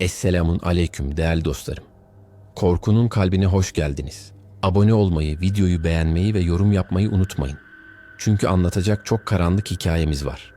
Esselamun aleyküm değerli dostlarım. Korkunun kalbine hoş geldiniz. Abone olmayı, videoyu beğenmeyi ve yorum yapmayı unutmayın. Çünkü anlatacak çok karanlık hikayemiz var.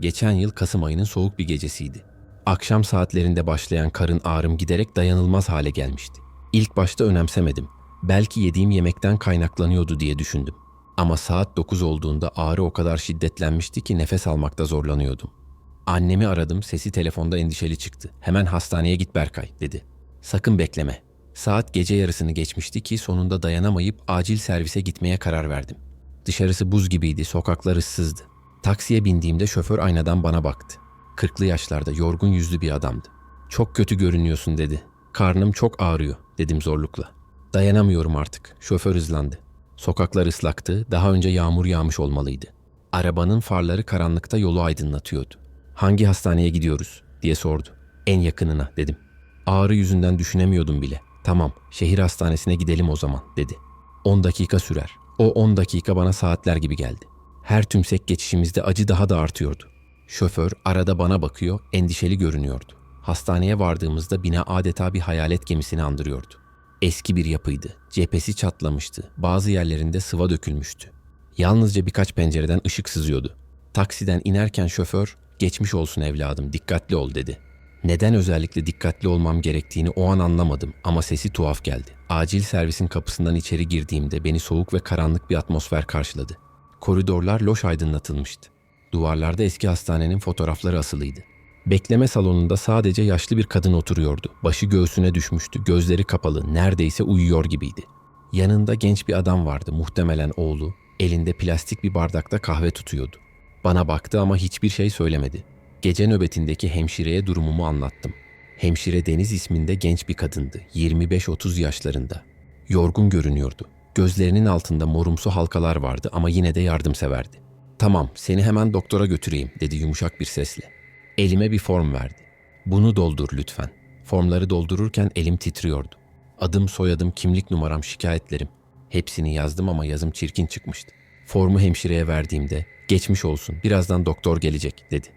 Geçen yıl Kasım ayının soğuk bir gecesiydi. Akşam saatlerinde başlayan karın ağrım giderek dayanılmaz hale gelmişti. İlk başta önemsemedim. Belki yediğim yemekten kaynaklanıyordu diye düşündüm. Ama saat 9 olduğunda ağrı o kadar şiddetlenmişti ki nefes almakta zorlanıyordum. Annemi aradım, sesi telefonda endişeli çıktı. Hemen hastaneye git Berkay dedi. Sakın bekleme. Saat gece yarısını geçmişti ki sonunda dayanamayıp acil servise gitmeye karar verdim. Dışarısı buz gibiydi, sokaklar ıssızdı. Taksiye bindiğimde şoför aynadan bana baktı. Kırklı yaşlarda yorgun yüzlü bir adamdı. Çok kötü görünüyorsun dedi. Karnım çok ağrıyor dedim zorlukla. Dayanamıyorum artık. Şoför hızlandı. Sokaklar ıslaktı, daha önce yağmur yağmış olmalıydı. Arabanın farları karanlıkta yolu aydınlatıyordu. Hangi hastaneye gidiyoruz diye sordu. En yakınına dedim. Ağrı yüzünden düşünemiyordum bile. Tamam, şehir hastanesine gidelim o zaman dedi. 10 dakika sürer. O 10 dakika bana saatler gibi geldi. Her tümsek geçişimizde acı daha da artıyordu. Şoför arada bana bakıyor, endişeli görünüyordu. Hastaneye vardığımızda bina adeta bir hayalet gemisini andırıyordu. Eski bir yapıydı. Cephesi çatlamıştı. Bazı yerlerinde sıva dökülmüştü. Yalnızca birkaç pencereden ışık sızıyordu. Taksiden inerken şoför, "Geçmiş olsun evladım, dikkatli ol." dedi. Neden özellikle dikkatli olmam gerektiğini o an anlamadım ama sesi tuhaf geldi. Acil servisin kapısından içeri girdiğimde beni soğuk ve karanlık bir atmosfer karşıladı. Koridorlar loş aydınlatılmıştı. Duvarlarda eski hastanenin fotoğrafları asılıydı. Bekleme salonunda sadece yaşlı bir kadın oturuyordu. Başı göğsüne düşmüştü, gözleri kapalı, neredeyse uyuyor gibiydi. Yanında genç bir adam vardı, muhtemelen oğlu. Elinde plastik bir bardakta kahve tutuyordu. Bana baktı ama hiçbir şey söylemedi. Gece nöbetindeki hemşireye durumumu anlattım. Hemşire Deniz isminde genç bir kadındı, 25-30 yaşlarında. Yorgun görünüyordu. Gözlerinin altında morumsu halkalar vardı ama yine de yardımseverdi. Tamam, seni hemen doktora götüreyim dedi yumuşak bir sesle. Elime bir form verdi. Bunu doldur lütfen. Formları doldururken elim titriyordu. Adım, soyadım, kimlik numaram, şikayetlerim. Hepsini yazdım ama yazım çirkin çıkmıştı. Formu hemşireye verdiğimde geçmiş olsun birazdan doktor gelecek dedi.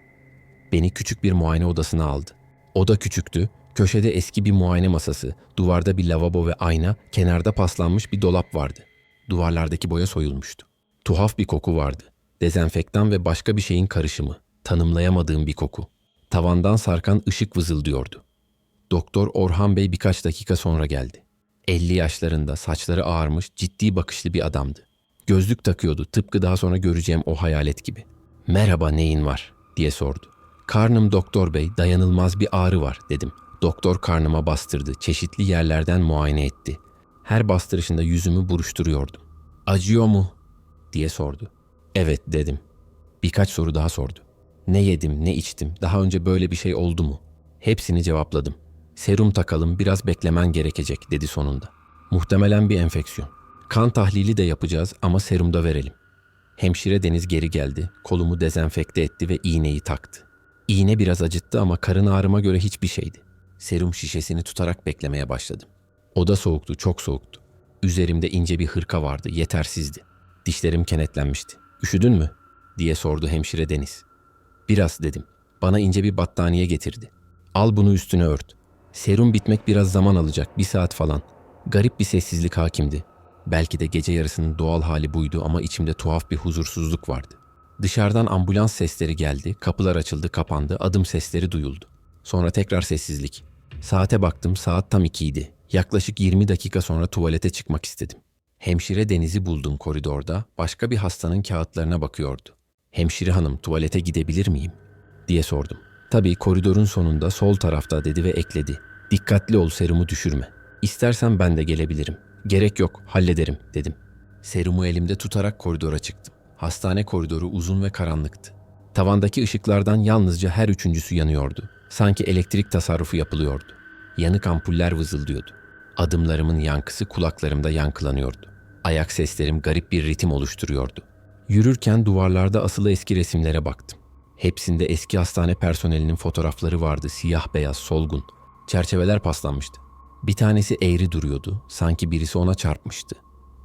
Beni küçük bir muayene odasına aldı. Oda küçüktü, köşede eski bir muayene masası, duvarda bir lavabo ve ayna, kenarda paslanmış bir dolap vardı. Duvarlardaki boya soyulmuştu. Tuhaf bir koku vardı. Dezenfektan ve başka bir şeyin karışımı. Tanımlayamadığım bir koku. Tavandan sarkan ışık vızıldıyordu. Doktor Orhan Bey birkaç dakika sonra geldi. 50 yaşlarında, saçları ağarmış, ciddi bakışlı bir adamdı. Gözlük takıyordu, tıpkı daha sonra göreceğim o hayalet gibi. "Merhaba, neyin var?" diye sordu. "Karnım doktor bey, dayanılmaz bir ağrı var." dedim. Doktor karnıma bastırdı, çeşitli yerlerden muayene etti. Her bastırışında yüzümü buruşturuyordum. "Acıyor mu?" diye sordu. "Evet." dedim. Birkaç soru daha sordu. Ne yedim, ne içtim, daha önce böyle bir şey oldu mu? Hepsini cevapladım. Serum takalım, biraz beklemen gerekecek dedi sonunda. Muhtemelen bir enfeksiyon. Kan tahlili de yapacağız ama serum da verelim. Hemşire Deniz geri geldi, kolumu dezenfekte etti ve iğneyi taktı. İğne biraz acıttı ama karın ağrıma göre hiçbir şeydi. Serum şişesini tutarak beklemeye başladım. Oda soğuktu, çok soğuktu. Üzerimde ince bir hırka vardı, yetersizdi. Dişlerim kenetlenmişti. Üşüdün mü? diye sordu hemşire Deniz. Biraz dedim. Bana ince bir battaniye getirdi. Al bunu üstüne ört. Serum bitmek biraz zaman alacak, bir saat falan. Garip bir sessizlik hakimdi. Belki de gece yarısının doğal hali buydu ama içimde tuhaf bir huzursuzluk vardı. Dışarıdan ambulans sesleri geldi, kapılar açıldı, kapandı, adım sesleri duyuldu. Sonra tekrar sessizlik. Saate baktım, saat tam ikiydi. Yaklaşık 20 dakika sonra tuvalete çıkmak istedim. Hemşire Deniz'i buldum koridorda, başka bir hastanın kağıtlarına bakıyordu. Hemşire hanım tuvalete gidebilir miyim? diye sordum. Tabii koridorun sonunda sol tarafta dedi ve ekledi. Dikkatli ol serumu düşürme. İstersen ben de gelebilirim. Gerek yok hallederim dedim. Serumu elimde tutarak koridora çıktım. Hastane koridoru uzun ve karanlıktı. Tavandaki ışıklardan yalnızca her üçüncüsü yanıyordu. Sanki elektrik tasarrufu yapılıyordu. Yanık ampuller vızıldıyordu. Adımlarımın yankısı kulaklarımda yankılanıyordu. Ayak seslerim garip bir ritim oluşturuyordu. Yürürken duvarlarda asılı eski resimlere baktım. Hepsinde eski hastane personelinin fotoğrafları vardı, siyah beyaz, solgun. Çerçeveler paslanmıştı. Bir tanesi eğri duruyordu, sanki birisi ona çarpmıştı.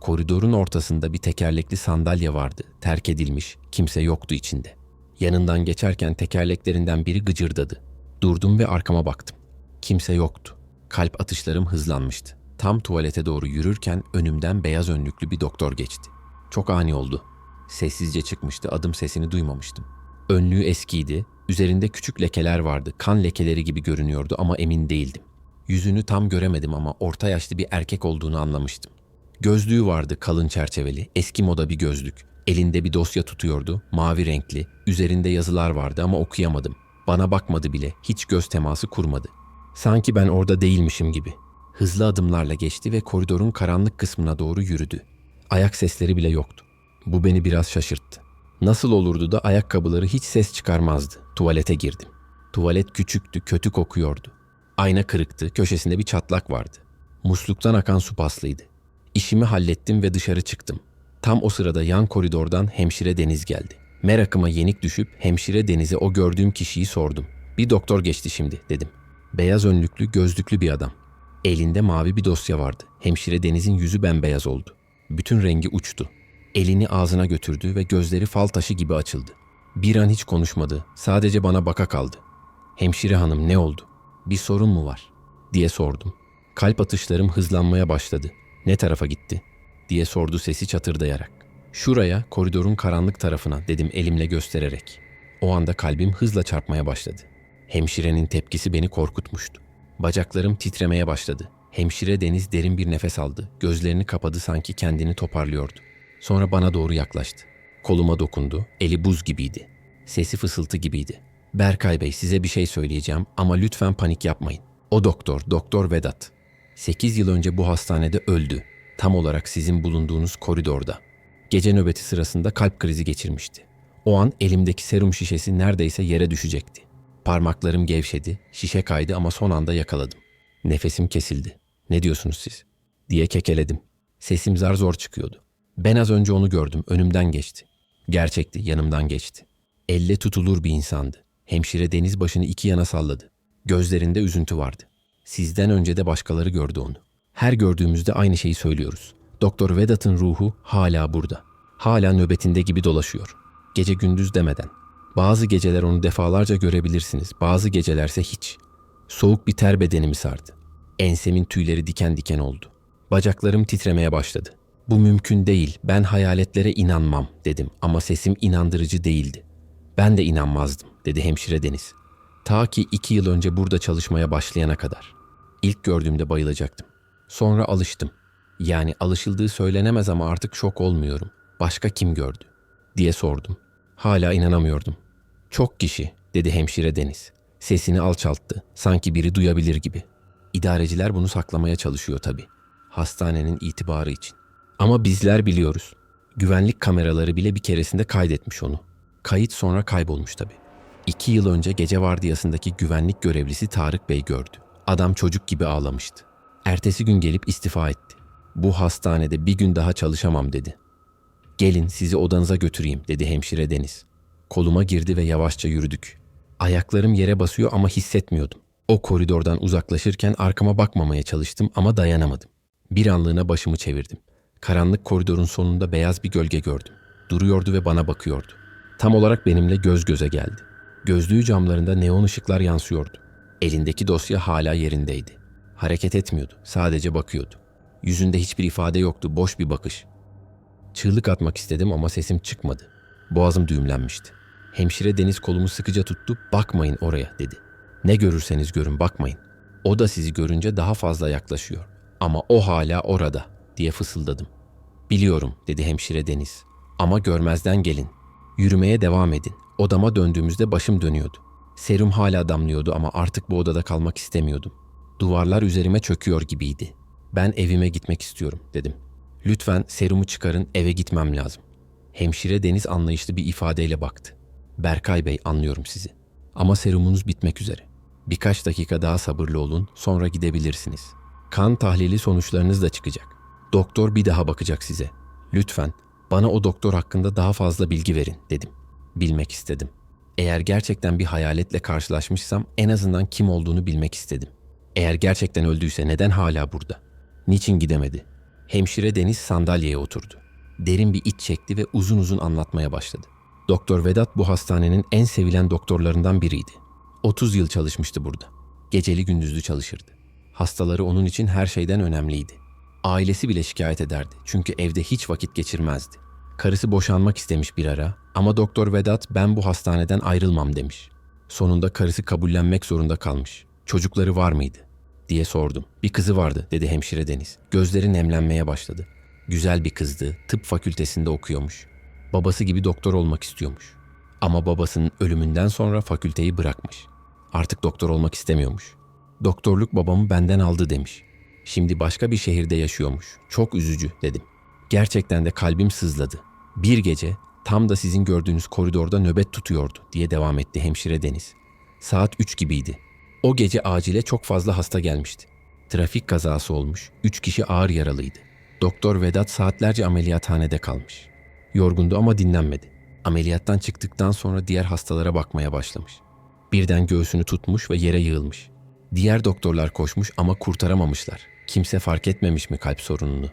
Koridorun ortasında bir tekerlekli sandalye vardı, terk edilmiş, kimse yoktu içinde. Yanından geçerken tekerleklerinden biri gıcırdadı. Durdum ve arkama baktım. Kimse yoktu. Kalp atışlarım hızlanmıştı. Tam tuvalete doğru yürürken önümden beyaz önlüklü bir doktor geçti. Çok ani oldu. Sessizce çıkmıştı, adım sesini duymamıştım. Önlüğü eskiydi, üzerinde küçük lekeler vardı, kan lekeleri gibi görünüyordu ama emin değildim. Yüzünü tam göremedim ama orta yaşlı bir erkek olduğunu anlamıştım. Gözlüğü vardı kalın çerçeveli, eski moda bir gözlük. Elinde bir dosya tutuyordu, mavi renkli. Üzerinde yazılar vardı ama okuyamadım. Bana bakmadı bile, hiç göz teması kurmadı. Sanki ben orada değilmişim gibi. Hızlı adımlarla geçti ve koridorun karanlık kısmına doğru yürüdü. Ayak sesleri bile yoktu. Bu beni biraz şaşırttı. Nasıl olurdu da ayakkabıları hiç ses çıkarmazdı. Tuvalete girdim. Tuvalet küçüktü, kötü kokuyordu. Ayna kırıktı, köşesinde bir çatlak vardı. Musluktan akan su paslıydı. İşimi hallettim ve dışarı çıktım. Tam o sırada yan koridordan hemşire Deniz geldi. Merakıma yenik düşüp hemşire Deniz'e o gördüğüm kişiyi sordum. Bir doktor geçti şimdi dedim. Beyaz önlüklü, gözlüklü bir adam. Elinde mavi bir dosya vardı. Hemşire Deniz'in yüzü bembeyaz oldu. Bütün rengi uçtu. Elini ağzına götürdü ve gözleri fal taşı gibi açıldı. Bir an hiç konuşmadı. Sadece bana baka kaldı. Hemşire hanım ne oldu? Bir sorun mu var? diye sordum. Kalp atışlarım hızlanmaya başladı. Ne tarafa gitti? diye sordu sesi çatırdayarak. Şuraya, koridorun karanlık tarafına dedim elimle göstererek. O anda kalbim hızla çarpmaya başladı. Hemşirenin tepkisi beni korkutmuştu. Bacaklarım titremeye başladı. Hemşire Deniz derin bir nefes aldı. Gözlerini kapadı sanki kendini toparlıyordu. Sonra bana doğru yaklaştı. Koluma dokundu. Eli buz gibiydi. Sesi fısıltı gibiydi. Berkay Bey size bir şey söyleyeceğim ama lütfen panik yapmayın. O doktor, Doktor Vedat. 8 yıl önce bu hastanede öldü. Tam olarak sizin bulunduğunuz koridorda. Gece nöbeti sırasında kalp krizi geçirmişti. O an elimdeki serum şişesi neredeyse yere düşecekti. Parmaklarım gevşedi, şişe kaydı ama son anda yakaladım. Nefesim kesildi. Ne diyorsunuz siz? diye kekeledim. Sesim zar zor çıkıyordu. Ben az önce onu gördüm, önümden geçti. Gerçekti, yanımdan geçti. Elle tutulur bir insandı. Hemşire deniz başını iki yana salladı. Gözlerinde üzüntü vardı. Sizden önce de başkaları gördü onu. Her gördüğümüzde aynı şeyi söylüyoruz. Doktor Vedat'ın ruhu hala burada. Hala nöbetinde gibi dolaşıyor. Gece gündüz demeden. Bazı geceler onu defalarca görebilirsiniz, bazı gecelerse hiç. Soğuk bir ter bedenimi sardı. Ensemin tüyleri diken diken oldu. Bacaklarım titremeye başladı. Bu mümkün değil, ben hayaletlere inanmam dedim ama sesim inandırıcı değildi. Ben de inanmazdım dedi hemşire Deniz. Ta ki iki yıl önce burada çalışmaya başlayana kadar. İlk gördüğümde bayılacaktım. Sonra alıştım. Yani alışıldığı söylenemez ama artık şok olmuyorum. Başka kim gördü? diye sordum. Hala inanamıyordum. Çok kişi dedi hemşire Deniz. Sesini alçalttı. Sanki biri duyabilir gibi. İdareciler bunu saklamaya çalışıyor tabii. Hastanenin itibarı için. Ama bizler biliyoruz. Güvenlik kameraları bile bir keresinde kaydetmiş onu. Kayıt sonra kaybolmuş tabii. İki yıl önce gece vardiyasındaki güvenlik görevlisi Tarık Bey gördü. Adam çocuk gibi ağlamıştı. Ertesi gün gelip istifa etti. Bu hastanede bir gün daha çalışamam dedi. Gelin sizi odanıza götüreyim dedi hemşire Deniz. Koluma girdi ve yavaşça yürüdük. Ayaklarım yere basıyor ama hissetmiyordum. O koridordan uzaklaşırken arkama bakmamaya çalıştım ama dayanamadım. Bir anlığına başımı çevirdim. Karanlık koridorun sonunda beyaz bir gölge gördüm. Duruyordu ve bana bakıyordu. Tam olarak benimle göz göze geldi. Gözlüğü camlarında neon ışıklar yansıyordu. Elindeki dosya hala yerindeydi. Hareket etmiyordu, sadece bakıyordu. Yüzünde hiçbir ifade yoktu, boş bir bakış. Çığlık atmak istedim ama sesim çıkmadı. Boğazım düğümlenmişti. Hemşire Deniz kolumu sıkıca tuttu, bakmayın oraya dedi. Ne görürseniz görün bakmayın. O da sizi görünce daha fazla yaklaşıyor. Ama o hala orada diye fısıldadım. Biliyorum dedi hemşire Deniz. Ama görmezden gelin. Yürümeye devam edin. Odama döndüğümüzde başım dönüyordu. Serum hala damlıyordu ama artık bu odada kalmak istemiyordum. Duvarlar üzerime çöküyor gibiydi. Ben evime gitmek istiyorum dedim. Lütfen serumu çıkarın eve gitmem lazım. Hemşire Deniz anlayışlı bir ifadeyle baktı. Berkay Bey anlıyorum sizi. Ama serumunuz bitmek üzere. Birkaç dakika daha sabırlı olun sonra gidebilirsiniz. Kan tahlili sonuçlarınız da çıkacak. Doktor bir daha bakacak size. Lütfen bana o doktor hakkında daha fazla bilgi verin dedim. Bilmek istedim. Eğer gerçekten bir hayaletle karşılaşmışsam en azından kim olduğunu bilmek istedim. Eğer gerçekten öldüyse neden hala burada? Niçin gidemedi? Hemşire Deniz sandalyeye oturdu. Derin bir iç çekti ve uzun uzun anlatmaya başladı. Doktor Vedat bu hastanenin en sevilen doktorlarından biriydi. 30 yıl çalışmıştı burada. Geceli gündüzlü çalışırdı. Hastaları onun için her şeyden önemliydi. Ailesi bile şikayet ederdi çünkü evde hiç vakit geçirmezdi. Karısı boşanmak istemiş bir ara ama Doktor Vedat ben bu hastaneden ayrılmam demiş. Sonunda karısı kabullenmek zorunda kalmış. Çocukları var mıydı? diye sordum. Bir kızı vardı dedi hemşire Deniz. Gözleri nemlenmeye başladı. Güzel bir kızdı. Tıp fakültesinde okuyormuş. Babası gibi doktor olmak istiyormuş. Ama babasının ölümünden sonra fakülteyi bırakmış. Artık doktor olmak istemiyormuş. Doktorluk babamı benden aldı demiş. Şimdi başka bir şehirde yaşıyormuş. Çok üzücü dedim. Gerçekten de kalbim sızladı. Bir gece tam da sizin gördüğünüz koridorda nöbet tutuyordu diye devam etti hemşire Deniz. Saat 3 gibiydi. O gece acile çok fazla hasta gelmişti. Trafik kazası olmuş, 3 kişi ağır yaralıydı. Doktor Vedat saatlerce ameliyathanede kalmış. Yorgundu ama dinlenmedi. Ameliyattan çıktıktan sonra diğer hastalara bakmaya başlamış. Birden göğsünü tutmuş ve yere yığılmış. Diğer doktorlar koşmuş ama kurtaramamışlar. Kimse fark etmemiş mi kalp sorununu?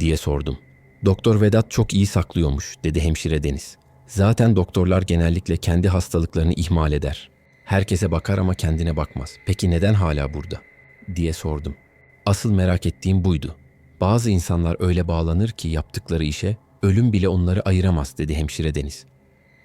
diye sordum. Doktor Vedat çok iyi saklıyormuş dedi hemşire Deniz. Zaten doktorlar genellikle kendi hastalıklarını ihmal eder. Herkese bakar ama kendine bakmaz. Peki neden hala burada? diye sordum. Asıl merak ettiğim buydu. Bazı insanlar öyle bağlanır ki yaptıkları işe ölüm bile onları ayıramaz dedi hemşire Deniz.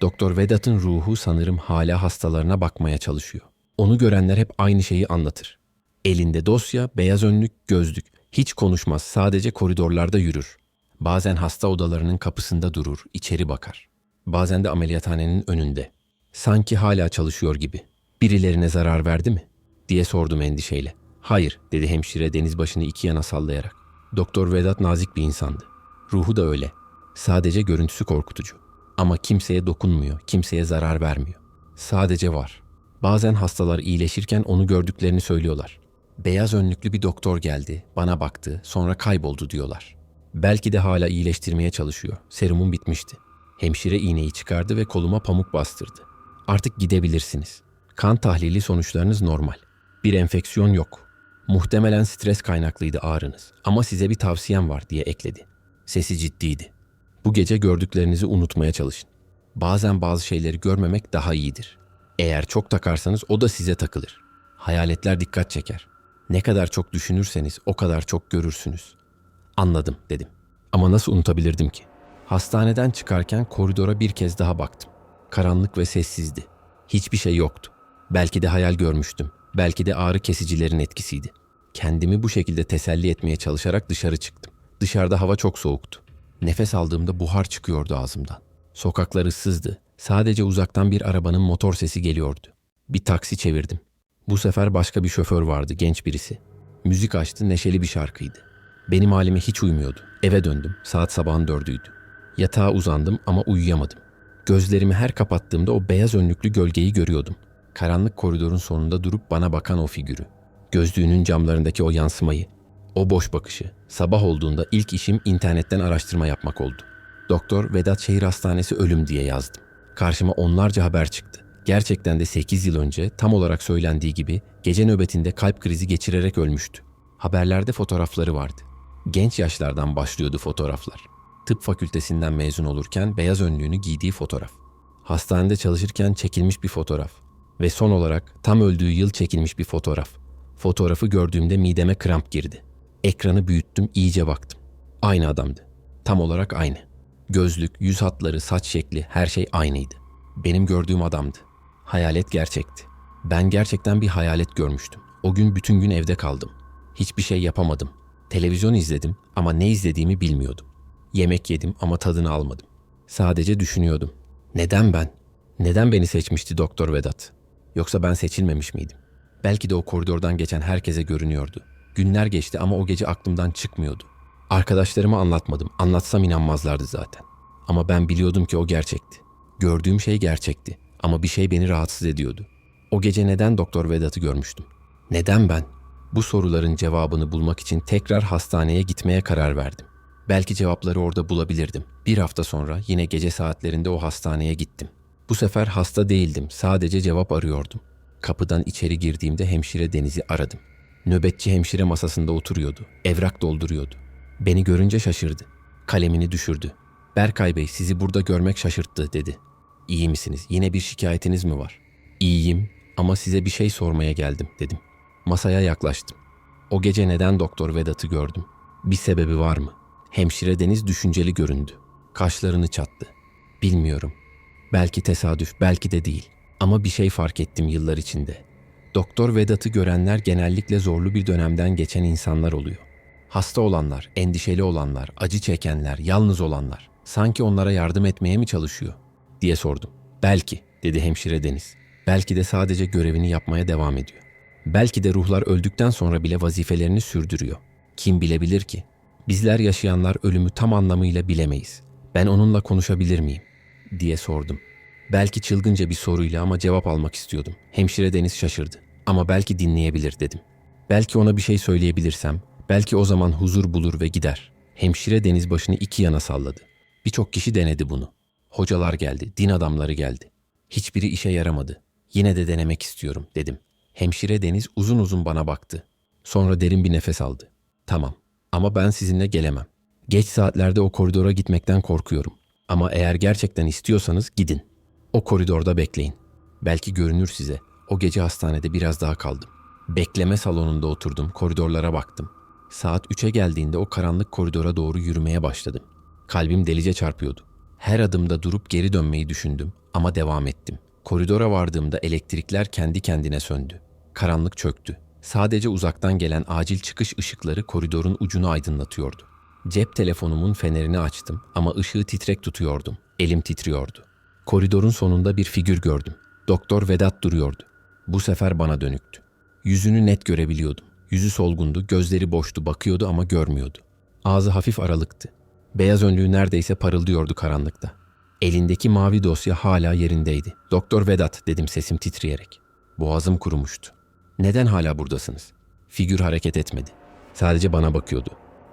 Doktor Vedat'ın ruhu sanırım hala hastalarına bakmaya çalışıyor. Onu görenler hep aynı şeyi anlatır. Elinde dosya, beyaz önlük, gözlük. Hiç konuşmaz, sadece koridorlarda yürür. Bazen hasta odalarının kapısında durur, içeri bakar. Bazen de ameliyathanenin önünde. Sanki hala çalışıyor gibi. Birilerine zarar verdi mi? diye sordum endişeyle. Hayır, dedi hemşire deniz başını iki yana sallayarak. Doktor Vedat nazik bir insandı. Ruhu da öyle. Sadece görüntüsü korkutucu. Ama kimseye dokunmuyor, kimseye zarar vermiyor. Sadece var. Bazen hastalar iyileşirken onu gördüklerini söylüyorlar. Beyaz önlüklü bir doktor geldi, bana baktı, sonra kayboldu diyorlar. Belki de hala iyileştirmeye çalışıyor. Serumum bitmişti. Hemşire iğneyi çıkardı ve koluma pamuk bastırdı. Artık gidebilirsiniz. Kan tahlili sonuçlarınız normal. Bir enfeksiyon yok. Muhtemelen stres kaynaklıydı ağrınız ama size bir tavsiyem var diye ekledi. Sesi ciddiydi. Bu gece gördüklerinizi unutmaya çalışın. Bazen bazı şeyleri görmemek daha iyidir. Eğer çok takarsanız o da size takılır. Hayaletler dikkat çeker. Ne kadar çok düşünürseniz o kadar çok görürsünüz. Anladım dedim. Ama nasıl unutabilirdim ki? Hastaneden çıkarken koridora bir kez daha baktım. Karanlık ve sessizdi. Hiçbir şey yoktu. Belki de hayal görmüştüm. Belki de ağrı kesicilerin etkisiydi. Kendimi bu şekilde teselli etmeye çalışarak dışarı çıktım. Dışarıda hava çok soğuktu. Nefes aldığımda buhar çıkıyordu ağzımdan. Sokaklar ıssızdı. Sadece uzaktan bir arabanın motor sesi geliyordu. Bir taksi çevirdim. Bu sefer başka bir şoför vardı, genç birisi. Müzik açtı, neşeli bir şarkıydı. Benim halime hiç uymuyordu. Eve döndüm. Saat sabahın dördüydü. Yatağa uzandım ama uyuyamadım. Gözlerimi her kapattığımda o beyaz önlüklü gölgeyi görüyordum. Karanlık koridorun sonunda durup bana bakan o figürü. Gözlüğünün camlarındaki o yansımayı. O boş bakışı. Sabah olduğunda ilk işim internetten araştırma yapmak oldu. Doktor Vedat Şehir Hastanesi ölüm diye yazdım. Karşıma onlarca haber çıktı. Gerçekten de 8 yıl önce tam olarak söylendiği gibi gece nöbetinde kalp krizi geçirerek ölmüştü. Haberlerde fotoğrafları vardı. Genç yaşlardan başlıyordu fotoğraflar. Tıp fakültesinden mezun olurken beyaz önlüğünü giydiği fotoğraf. Hastanede çalışırken çekilmiş bir fotoğraf. Ve son olarak tam öldüğü yıl çekilmiş bir fotoğraf. Fotoğrafı gördüğümde mideme kramp girdi. Ekranı büyüttüm, iyice baktım. Aynı adamdı. Tam olarak aynı. Gözlük, yüz hatları, saç şekli her şey aynıydı. Benim gördüğüm adamdı. Hayalet gerçekti. Ben gerçekten bir hayalet görmüştüm. O gün bütün gün evde kaldım. Hiçbir şey yapamadım. Televizyon izledim ama ne izlediğimi bilmiyordum. Yemek yedim ama tadını almadım. Sadece düşünüyordum. Neden ben? Neden beni seçmişti Doktor Vedat? Yoksa ben seçilmemiş miydim? Belki de o koridordan geçen herkese görünüyordu. Günler geçti ama o gece aklımdan çıkmıyordu. Arkadaşlarıma anlatmadım. Anlatsam inanmazlardı zaten. Ama ben biliyordum ki o gerçekti. Gördüğüm şey gerçekti ama bir şey beni rahatsız ediyordu. O gece neden Doktor Vedat'ı görmüştüm? Neden ben? Bu soruların cevabını bulmak için tekrar hastaneye gitmeye karar verdim. Belki cevapları orada bulabilirdim. Bir hafta sonra yine gece saatlerinde o hastaneye gittim. Bu sefer hasta değildim, sadece cevap arıyordum. Kapıdan içeri girdiğimde hemşire Deniz'i aradım. Nöbetçi hemşire masasında oturuyordu, evrak dolduruyordu. Beni görünce şaşırdı. Kalemini düşürdü. Berkay Bey sizi burada görmek şaşırttı dedi. İyi misiniz? Yine bir şikayetiniz mi var? İyiyim ama size bir şey sormaya geldim dedim. Masaya yaklaştım. O gece neden Doktor Vedat'ı gördüm? Bir sebebi var mı? Hemşire Deniz düşünceli göründü. Kaşlarını çattı. Bilmiyorum. Belki tesadüf, belki de değil. Ama bir şey fark ettim yıllar içinde. Doktor Vedat'ı görenler genellikle zorlu bir dönemden geçen insanlar oluyor. Hasta olanlar, endişeli olanlar, acı çekenler, yalnız olanlar. Sanki onlara yardım etmeye mi çalışıyor? diye sordum. Belki, dedi hemşire Deniz. Belki de sadece görevini yapmaya devam ediyor. Belki de ruhlar öldükten sonra bile vazifelerini sürdürüyor. Kim bilebilir ki? Bizler yaşayanlar ölümü tam anlamıyla bilemeyiz. Ben onunla konuşabilir miyim? diye sordum. Belki çılgınca bir soruyla ama cevap almak istiyordum. Hemşire Deniz şaşırdı. Ama belki dinleyebilir dedim. Belki ona bir şey söyleyebilirsem, belki o zaman huzur bulur ve gider. Hemşire Deniz başını iki yana salladı. Birçok kişi denedi bunu. Hocalar geldi, din adamları geldi. Hiçbiri işe yaramadı. Yine de denemek istiyorum dedim. Hemşire Deniz uzun uzun bana baktı. Sonra derin bir nefes aldı. Tamam ama ben sizinle gelemem. Geç saatlerde o koridora gitmekten korkuyorum. Ama eğer gerçekten istiyorsanız gidin. O koridorda bekleyin. Belki görünür size. O gece hastanede biraz daha kaldım. Bekleme salonunda oturdum, koridorlara baktım. Saat 3'e geldiğinde o karanlık koridora doğru yürümeye başladım. Kalbim delice çarpıyordu. Her adımda durup geri dönmeyi düşündüm ama devam ettim. Koridora vardığımda elektrikler kendi kendine söndü. Karanlık çöktü. Sadece uzaktan gelen acil çıkış ışıkları koridorun ucunu aydınlatıyordu. Cep telefonumun fenerini açtım ama ışığı titrek tutuyordum. Elim titriyordu. Koridorun sonunda bir figür gördüm. Doktor Vedat duruyordu. Bu sefer bana dönüktü. Yüzünü net görebiliyordum. Yüzü solgundu, gözleri boştu, bakıyordu ama görmüyordu. Ağzı hafif aralıktı. Beyaz önlüğü neredeyse parıldıyordu karanlıkta. Elindeki mavi dosya hala yerindeydi. Doktor Vedat dedim sesim titreyerek. Boğazım kurumuştu. Neden hala buradasınız? Figür hareket etmedi. Sadece bana bakıyordu.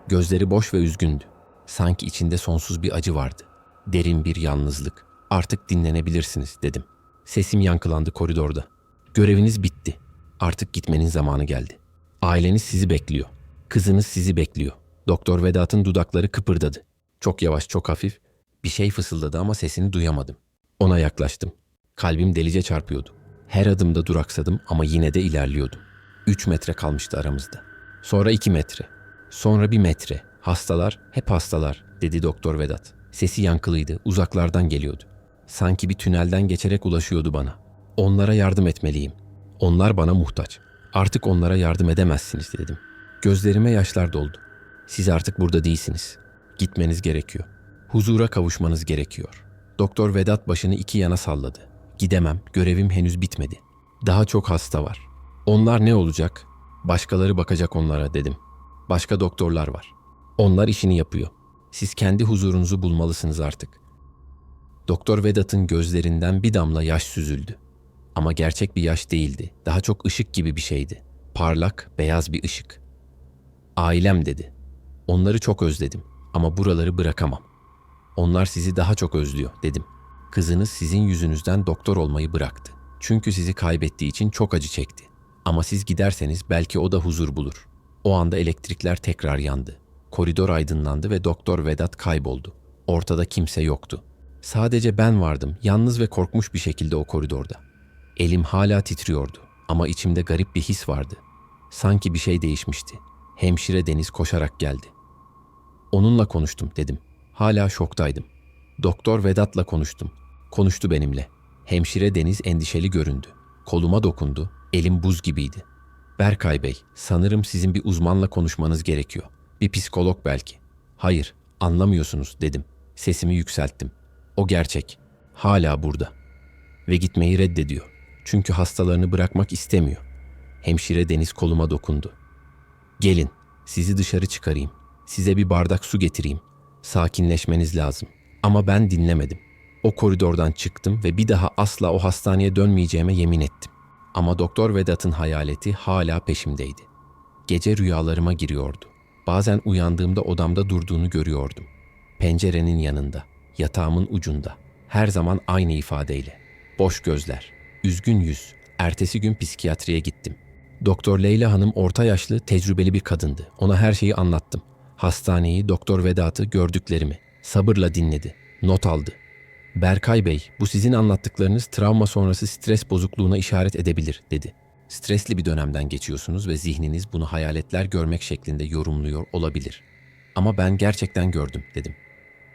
Gözleri boş ve üzgündü. Sanki içinde sonsuz bir acı vardı. Derin bir yalnızlık. Artık dinlenebilirsiniz dedim. Sesim yankılandı koridorda. Göreviniz bitti. Artık gitmenin zamanı geldi. Aileniz sizi bekliyor. Kızınız sizi bekliyor. Doktor Vedat'ın dudakları kıpırdadı. Çok yavaş, çok hafif. Bir şey fısıldadı ama sesini duyamadım. Ona yaklaştım. Kalbim delice çarpıyordu. Her adımda duraksadım ama yine de ilerliyordum. Üç metre kalmıştı aramızda. Sonra iki metre. Sonra bir metre. Hastalar, hep hastalar, dedi Doktor Vedat. Sesi yankılıydı, uzaklardan geliyordu. Sanki bir tünelden geçerek ulaşıyordu bana. Onlara yardım etmeliyim. Onlar bana muhtaç. Artık onlara yardım edemezsiniz dedim. Gözlerime yaşlar doldu. Siz artık burada değilsiniz. Gitmeniz gerekiyor. Huzura kavuşmanız gerekiyor. Doktor Vedat başını iki yana salladı. Gidemem, görevim henüz bitmedi. Daha çok hasta var. Onlar ne olacak? Başkaları bakacak onlara dedim. Başka doktorlar var. Onlar işini yapıyor. Siz kendi huzurunuzu bulmalısınız artık. Doktor Vedat'ın gözlerinden bir damla yaş süzüldü. Ama gerçek bir yaş değildi. Daha çok ışık gibi bir şeydi. Parlak, beyaz bir ışık. Ailem dedi. Onları çok özledim ama buraları bırakamam. Onlar sizi daha çok özlüyor dedim. Kızınız sizin yüzünüzden doktor olmayı bıraktı. Çünkü sizi kaybettiği için çok acı çekti. Ama siz giderseniz belki o da huzur bulur. O anda elektrikler tekrar yandı. Koridor aydınlandı ve Doktor Vedat kayboldu. Ortada kimse yoktu. Sadece ben vardım, yalnız ve korkmuş bir şekilde o koridorda. Elim hala titriyordu ama içimde garip bir his vardı. Sanki bir şey değişmişti. Hemşire Deniz koşarak geldi. Onunla konuştum dedim. Hala şoktaydım. Doktor Vedat'la konuştum. Konuştu benimle. Hemşire Deniz endişeli göründü. Koluma dokundu. Elim buz gibiydi. Berkay Bey, sanırım sizin bir uzmanla konuşmanız gerekiyor. Bir psikolog belki. Hayır, anlamıyorsunuz dedim. Sesimi yükselttim. O gerçek. Hala burada. Ve gitmeyi reddediyor. Çünkü hastalarını bırakmak istemiyor. Hemşire Deniz koluma dokundu. Gelin, sizi dışarı çıkarayım. Size bir bardak su getireyim. Sakinleşmeniz lazım. Ama ben dinlemedim. O koridordan çıktım ve bir daha asla o hastaneye dönmeyeceğime yemin ettim. Ama Doktor Vedat'ın hayaleti hala peşimdeydi. Gece rüyalarıma giriyordu. Bazen uyandığımda odamda durduğunu görüyordum. Pencerenin yanında, yatağımın ucunda. Her zaman aynı ifadeyle. Boş gözler, üzgün yüz. Ertesi gün psikiyatriye gittim. Doktor Leyla Hanım orta yaşlı, tecrübeli bir kadındı. Ona her şeyi anlattım. Hastaneyi, Doktor Vedat'ı, gördüklerimi. Sabırla dinledi. Not aldı. Berkay Bey, bu sizin anlattıklarınız travma sonrası stres bozukluğuna işaret edebilir, dedi. Stresli bir dönemden geçiyorsunuz ve zihniniz bunu hayaletler görmek şeklinde yorumluyor olabilir. Ama ben gerçekten gördüm, dedim.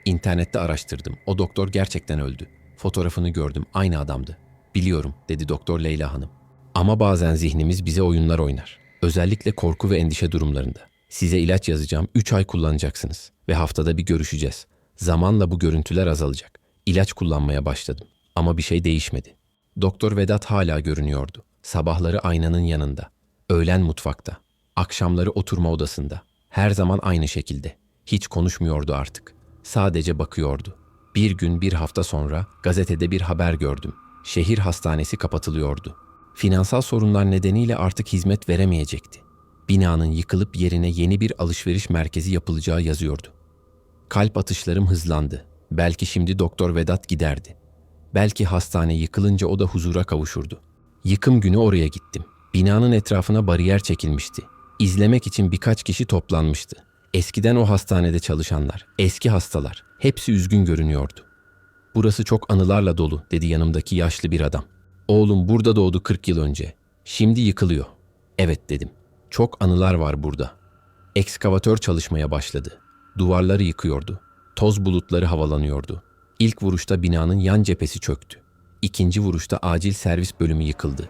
İnternette araştırdım. O doktor gerçekten öldü. Fotoğrafını gördüm. Aynı adamdı. Biliyorum, dedi Doktor Leyla Hanım. Ama bazen zihnimiz bize oyunlar oynar. Özellikle korku ve endişe durumlarında. Size ilaç yazacağım. 3 ay kullanacaksınız ve haftada bir görüşeceğiz. Zamanla bu görüntüler azalacak. İlaç kullanmaya başladım ama bir şey değişmedi. Doktor Vedat hala görünüyordu. Sabahları aynanın yanında, öğlen mutfakta, akşamları oturma odasında. Her zaman aynı şekilde. Hiç konuşmuyordu artık. Sadece bakıyordu. Bir gün bir hafta sonra gazetede bir haber gördüm. Şehir hastanesi kapatılıyordu. Finansal sorunlar nedeniyle artık hizmet veremeyecekti. Binanın yıkılıp yerine yeni bir alışveriş merkezi yapılacağı yazıyordu. Kalp atışlarım hızlandı. Belki şimdi Doktor Vedat giderdi. Belki hastane yıkılınca o da huzura kavuşurdu. Yıkım günü oraya gittim. Binanın etrafına bariyer çekilmişti. İzlemek için birkaç kişi toplanmıştı. Eskiden o hastanede çalışanlar, eski hastalar, hepsi üzgün görünüyordu. Burası çok anılarla dolu, dedi yanımdaki yaşlı bir adam. Oğlum burada doğdu 40 yıl önce. Şimdi yıkılıyor. Evet dedim. Çok anılar var burada. Ekskavatör çalışmaya başladı. Duvarları yıkıyordu. Toz bulutları havalanıyordu. İlk vuruşta binanın yan cephesi çöktü. İkinci vuruşta acil servis bölümü yıkıldı.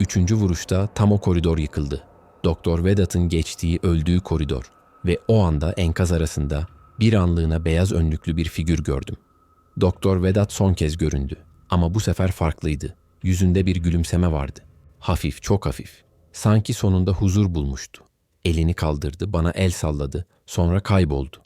Üçüncü vuruşta tam o koridor yıkıldı. Doktor Vedat'ın geçtiği öldüğü koridor ve o anda enkaz arasında bir anlığına beyaz önlüklü bir figür gördüm. Doktor Vedat son kez göründü ama bu sefer farklıydı. Yüzünde bir gülümseme vardı. Hafif, çok hafif. Sanki sonunda huzur bulmuştu. Elini kaldırdı, bana el salladı, sonra kayboldu.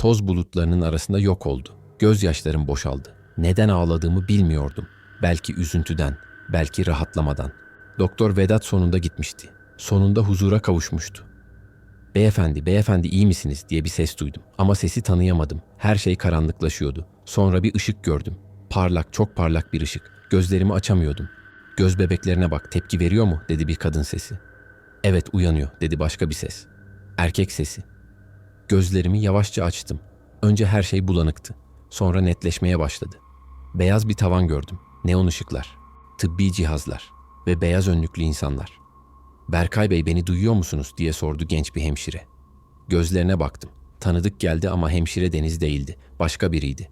Toz bulutlarının arasında yok oldu. Gözyaşlarım boşaldı. Neden ağladığımı bilmiyordum. Belki üzüntüden, belki rahatlamadan. Doktor Vedat sonunda gitmişti. Sonunda huzura kavuşmuştu. Beyefendi, beyefendi iyi misiniz diye bir ses duydum. Ama sesi tanıyamadım. Her şey karanlıklaşıyordu. Sonra bir ışık gördüm. Parlak, çok parlak bir ışık. Gözlerimi açamıyordum. Göz bebeklerine bak, tepki veriyor mu? dedi bir kadın sesi. Evet, uyanıyor, dedi başka bir ses. Erkek sesi. Gözlerimi yavaşça açtım. Önce her şey bulanıktı. Sonra netleşmeye başladı. Beyaz bir tavan gördüm. Neon ışıklar, tıbbi cihazlar ve beyaz önlüklü insanlar. Berkay Bey beni duyuyor musunuz diye sordu genç bir hemşire. Gözlerine baktım. Tanıdık geldi ama hemşire Deniz değildi. Başka biriydi.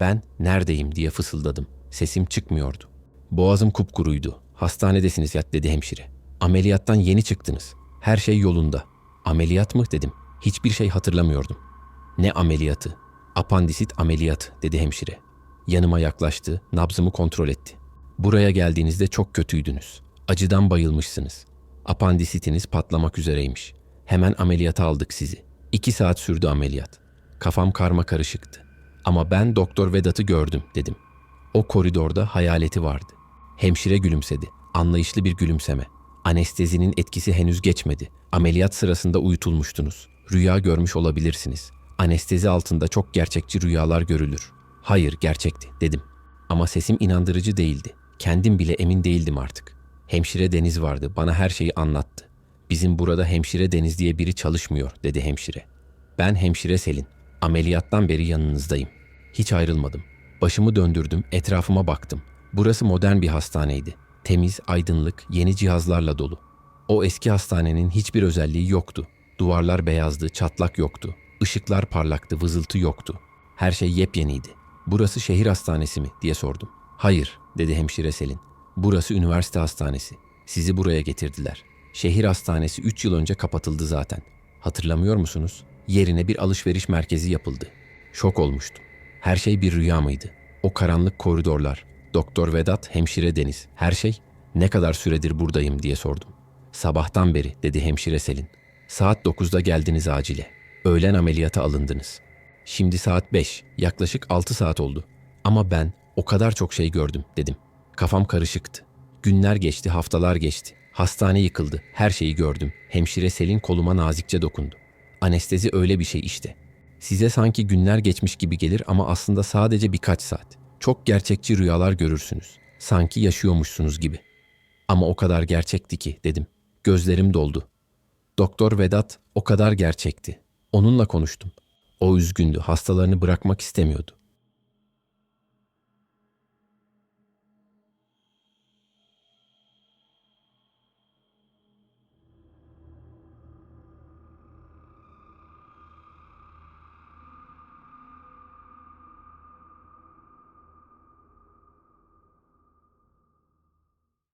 Ben neredeyim diye fısıldadım. Sesim çıkmıyordu. Boğazım kupkuruydu. Hastanedesiniz yat dedi hemşire. Ameliyattan yeni çıktınız. Her şey yolunda. Ameliyat mı dedim. Hiçbir şey hatırlamıyordum. Ne ameliyatı? Apandisit ameliyat dedi hemşire. Yanıma yaklaştı, nabzımı kontrol etti. Buraya geldiğinizde çok kötüydünüz. Acıdan bayılmışsınız. Apandisitiniz patlamak üzereymiş. Hemen ameliyata aldık sizi. İki saat sürdü ameliyat. Kafam karma karışıktı. Ama ben Doktor Vedat'ı gördüm dedim. O koridorda hayaleti vardı. Hemşire gülümsedi. Anlayışlı bir gülümseme. Anestezinin etkisi henüz geçmedi. Ameliyat sırasında uyutulmuştunuz. Rüya görmüş olabilirsiniz. Anestezi altında çok gerçekçi rüyalar görülür. Hayır, gerçekti dedim. Ama sesim inandırıcı değildi. Kendim bile emin değildim artık. Hemşire Deniz vardı, bana her şeyi anlattı. Bizim burada hemşire Deniz diye biri çalışmıyor, dedi hemşire. Ben hemşire Selin. Ameliyattan beri yanınızdayım. Hiç ayrılmadım. Başımı döndürdüm, etrafıma baktım. Burası modern bir hastaneydi. Temiz, aydınlık, yeni cihazlarla dolu. O eski hastanenin hiçbir özelliği yoktu. Duvarlar beyazdı, çatlak yoktu. Işıklar parlaktı, vızıltı yoktu. Her şey yepyeniydi. Burası şehir hastanesi mi diye sordum. Hayır, dedi hemşire Selin. Burası üniversite hastanesi. Sizi buraya getirdiler. Şehir hastanesi 3 yıl önce kapatıldı zaten. Hatırlamıyor musunuz? Yerine bir alışveriş merkezi yapıldı. Şok olmuştum. Her şey bir rüya mıydı? O karanlık koridorlar, Doktor Vedat, hemşire Deniz, her şey ne kadar süredir buradayım diye sordum. Sabahtan beri dedi hemşire Selin. Saat 9'da geldiniz acile. Öğlen ameliyata alındınız. Şimdi saat 5, yaklaşık 6 saat oldu. Ama ben o kadar çok şey gördüm dedim. Kafam karışıktı. Günler geçti, haftalar geçti. Hastane yıkıldı. Her şeyi gördüm. Hemşire Selin koluma nazikçe dokundu. Anestezi öyle bir şey işte. Size sanki günler geçmiş gibi gelir ama aslında sadece birkaç saat. Çok gerçekçi rüyalar görürsünüz. Sanki yaşıyormuşsunuz gibi. Ama o kadar gerçekti ki dedim. Gözlerim doldu. Doktor Vedat o kadar gerçekti. Onunla konuştum. O üzgündü, hastalarını bırakmak istemiyordu.